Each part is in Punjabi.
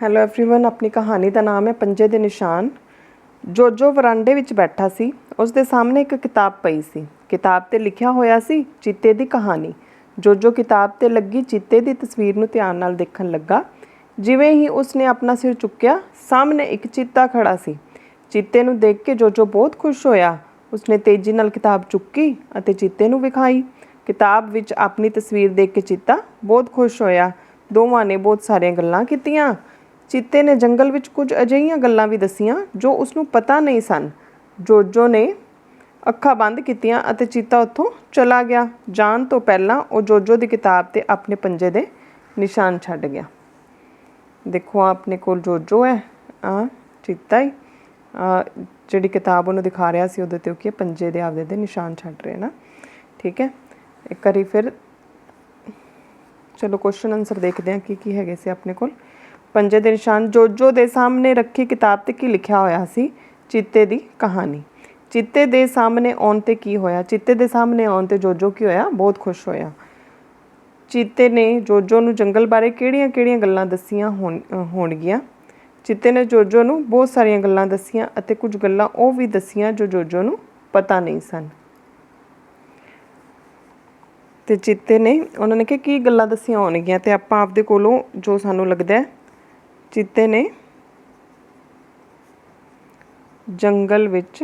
ਹੈਲੋ एवरीवन ਆਪਣੀ ਕਹਾਣੀ ਦਾ ਨਾਮ ਹੈ ਪੰਜੇ ਦੇ ਨਿਸ਼ਾਨ ਜੋਜੋ ਵਰਾਂਡੇ ਵਿੱਚ ਬੈਠਾ ਸੀ ਉਸ ਦੇ ਸਾਹਮਣੇ ਇੱਕ ਕਿਤਾਬ ਪਈ ਸੀ ਕਿਤਾਬ ਤੇ ਲਿਖਿਆ ਹੋਇਆ ਸੀ ਚੀਤੇ ਦੀ ਕਹਾਣੀ ਜੋਜੋ ਕਿਤਾਬ ਤੇ ਲੱਗੀ ਚੀਤੇ ਦੀ ਤਸਵੀਰ ਨੂੰ ਧਿਆਨ ਨਾਲ ਦੇਖਣ ਲੱਗਾ ਜਿਵੇਂ ਹੀ ਉਸਨੇ ਆਪਣਾ ਸਿਰ ਚੁੱਕਿਆ ਸਾਹਮਣੇ ਇੱਕ ਚੀਤਾ ਖੜਾ ਸੀ ਚੀਤੇ ਨੂੰ ਦੇਖ ਕੇ ਜੋਜੋ ਬਹੁਤ ਖੁਸ਼ ਹੋਇਆ ਉਸਨੇ ਤੇਜ਼ੀ ਨਾਲ ਕਿਤਾਬ ਚੁੱਕੀ ਅਤੇ ਚੀਤੇ ਨੂੰ ਵਿਖਾਈ ਕਿਤਾਬ ਵਿੱਚ ਆਪਣੀ ਤਸਵੀਰ ਦੇਖ ਕੇ ਚੀਤਾ ਬਹੁਤ ਖੁਸ਼ ਹੋਇਆ ਦੋਵਾਂ ਨੇ ਬਹੁਤ ਸਾਰੀਆਂ ਗੱਲਾਂ ਕੀਤੀਆਂ ਚੀਤੇ ਨੇ ਜੰਗਲ ਵਿੱਚ ਕੁਝ ਅਜਿਹੀਆਂ ਗੱਲਾਂ ਵੀ ਦੱਸੀਆਂ ਜੋ ਉਸ ਨੂੰ ਪਤਾ ਨਹੀਂ ਸਨ। ਜੋਜੋ ਨੇ ਅੱਖਾਂ ਬੰਦ ਕੀਤੀਆਂ ਅਤੇ ਚੀਤਾ ਉੱਥੋਂ ਚਲਾ ਗਿਆ। ਜਾਣ ਤੋਂ ਪਹਿਲਾਂ ਉਹ ਜੋਜੋ ਦੀ ਕਿਤਾਬ ਤੇ ਆਪਣੇ ਪੰਜੇ ਦੇ ਨਿਸ਼ਾਨ ਛੱਡ ਗਿਆ। ਦੇਖੋ ਆਪਣੇ ਕੋਲ ਜੋਜੋ ਹੈ। ਆ ਚੀਤਾ ਹੀ। ਜਿਹੜੀ ਕਿਤਾਬ ਉਹਨੂੰ ਦਿਖਾ ਰਿਹਾ ਸੀ ਉਹਦੇ ਤੇ ਉਹ ਕੀ ਹੈ, ਪੰਜੇ ਦੇ ਆਪਦੇ ਦੇ ਨਿਸ਼ਾਨ ਛੱਡ ਰਹੇ ਨਾ। ਠੀਕ ਹੈ? ਇੱਕ ਵਾਰੀ ਫਿਰ ਚਲੋ ਕੁਐਸਚਨ ਆਨਸਰ ਦੇਖਦੇ ਹਾਂ ਕੀ ਕੀ ਹੈਗੇ ਸੀ ਆਪਣੇ ਕੋਲ। ਪੰਜੇ ਦੇ ਨਿਸ਼ਾਨ ਜੋਜੋ ਦੇ ਸਾਹਮਣੇ ਰੱਖੀ ਕਿਤਾਬ ਤੇ ਕੀ ਲਿਖਿਆ ਹੋਇਆ ਸੀ? ਚੀਤੇ ਦੀ ਕਹਾਣੀ। ਚੀਤੇ ਦੇ ਸਾਹਮਣੇ ਆਉਣ ਤੇ ਕੀ ਹੋਇਆ? ਚੀਤੇ ਦੇ ਸਾਹਮਣੇ ਆਉਣ ਤੇ ਜੋਜੋ ਕੀ ਹੋਇਆ? ਬਹੁਤ ਖੁਸ਼ ਹੋਇਆ। ਚੀਤੇ ਨੇ ਜੋਜੋ ਨੂੰ ਜੰਗਲ ਬਾਰੇ ਕਿਹੜੀਆਂ-ਕਿਹੜੀਆਂ ਗੱਲਾਂ ਦੱਸੀਆਂ ਹੋਣ- ਹੋਣਗੀਆਂ? ਚੀਤੇ ਨੇ ਜੋਜੋ ਨੂੰ ਬਹੁਤ ਸਾਰੀਆਂ ਗੱਲਾਂ ਦੱਸੀਆਂ ਅਤੇ ਕੁਝ ਗੱਲਾਂ ਉਹ ਵੀ ਦੱਸੀਆਂ ਜੋ ਜੋਜੋ ਨੂੰ ਪਤਾ ਨਹੀਂ ਸਨ। ਤੇ ਚੀਤੇ ਨੇ, ਉਹਨਾਂ ਨੇ ਕਿ ਕੀ ਗੱਲਾਂ ਦੱਸੀਆਂ ਹੋਣਗੀਆਂ? ਤੇ ਆਪਾਂ ਆਪਦੇ ਕੋਲੋਂ ਜੋ ਸਾਨੂੰ ਲੱਗਦਾ ਹੈ ਚੀਤੇ ਨੇ ਜੰਗਲ ਵਿੱਚ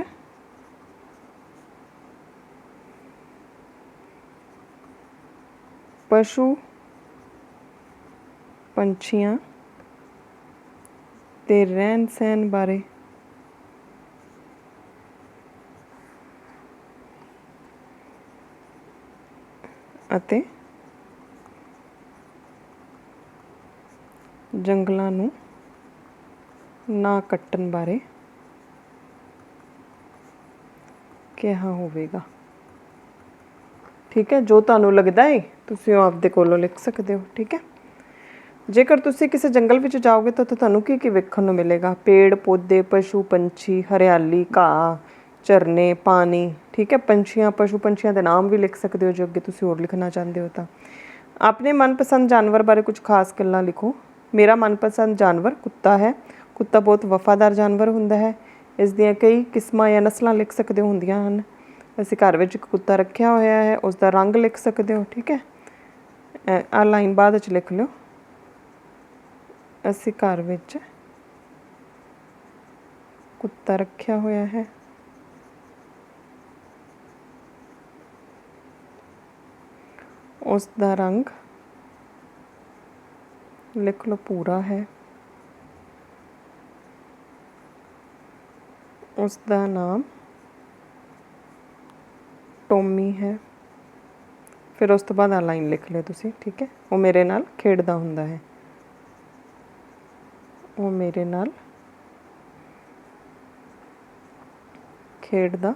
ਪਸ਼ੂ ਪੰਛੀਆਂ ਤੇ ਰਹਿਣ ਸਹਿਣ ਬਾਰੇ ਅਤੇ ਜੰਗਲਾਂ ਨੂੰ ਨਾ ਕੱਟਣ ਬਾਰੇ ਕਿਹਾ ਹੋਵੇਗਾ। ਠੀਕ ਹੈ? ਜੋ ਤੁਹਾਨੂੰ ਲੱਗਦਾ ਹੈ ਤੁਸੀਂ ਉਹ ਆਪਦੇ ਕੋਲੋਂ ਲਿਖ ਸਕਦੇ ਹੋ, ਠੀਕ ਹੈ? ਜੇਕਰ ਤੁਸੀਂ ਕਿਸੇ ਜੰਗਲ ਵਿੱਚ ਜਾਓਗੇ ਤਾਂ ਉੱਥੇ ਤੁਹਾਨੂੰ ਕੀ ਕੀ ਵੇਖਣ ਨੂੰ ਮਿਲੇਗਾ? ਪੇੜ, ਪੌਦੇ, ਪਸ਼ੂ, ਪੰਛੀ, ਹਰਿਆਲੀ, ਘਾਹ, ਝਰਨੇ, ਪਾਣੀ, ਠੀਕ ਹੈ? ਪੰਛੀਆਂ, ਪਸ਼ੂ ਪੰਛੀਆਂ ਦੇ ਨਾਮ ਵੀ ਲਿਖ ਸਕਦੇ ਹੋ, ਜੇ ਅੱਗੇ ਤੁਸੀਂ ਹੋਰ ਲਿਖਣਾ ਚਾਹੁੰਦੇ ਹੋ ਤਾਂ। ਆਪਣੇ ਮਨਪਸੰਦ ਜਾਨਵਰ ਬਾਰੇ ਕੁਝ ਖਾਸ ਗੱਲਾਂ ਲਿਖੋ। ਮੇਰਾ ਮਨਪਸੰਦ ਜਾਨਵਰ ਕੁੱਤਾ ਹੈ। ਕੁੱਤਾ ਬਹੁਤ ਵਫਾਦਾਰ ਜਾਨਵਰ ਹੁੰਦਾ ਹੈ। ਇਸ ਦੀਆਂ ਕਈ ਕਿਸਮਾਂ ਜਾਂ ਨਸਲਾਂ ਲਿਖ ਸਕਦੇ ਹੋ ਹੁੰਦੀਆਂ ਹਨ। ਅਸੀਂ ਘਰ ਵਿੱਚ ਇੱਕ ਕੁੱਤਾ ਰੱਖਿਆ ਹੋਇਆ ਹੈ। ਉਸ ਦਾ ਰੰਗ ਲਿਖ ਸਕਦੇ ਹੋ, ਠੀਕ ਹੈ? ਆ ਲਾਈਨ ਬਾਅਦ ਵਿੱਚ ਲਿਖ ਲਿਓ। ਅਸੀਂ ਘਰ ਵਿੱਚ ਕੁੱਤਾ ਰੱਖਿਆ ਹੋਇਆ ਹੈ। ਉਸ ਦਾ ਰੰਗ ਲਿਖ ਲਓ ਪੂਰਾ ਹੈ ਉਸ ਦਾ ਨਾਮ ਟੋਮੀ ਹੈ ਫਿਰ ਉਸ ਤੋਂ ਬਾਅਦ ਆ ਲਾਈਨ ਲਿਖ ਲਿਓ ਤੁਸੀਂ ਠੀਕ ਹੈ ਉਹ ਮੇਰੇ ਨਾਲ ਖੇਡਦਾ ਹੁੰਦਾ ਹੈ ਉਹ ਮੇਰੇ ਨਾਲ ਖੇਡਦਾ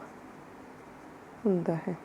ਹੁੰਦਾ ਹੈ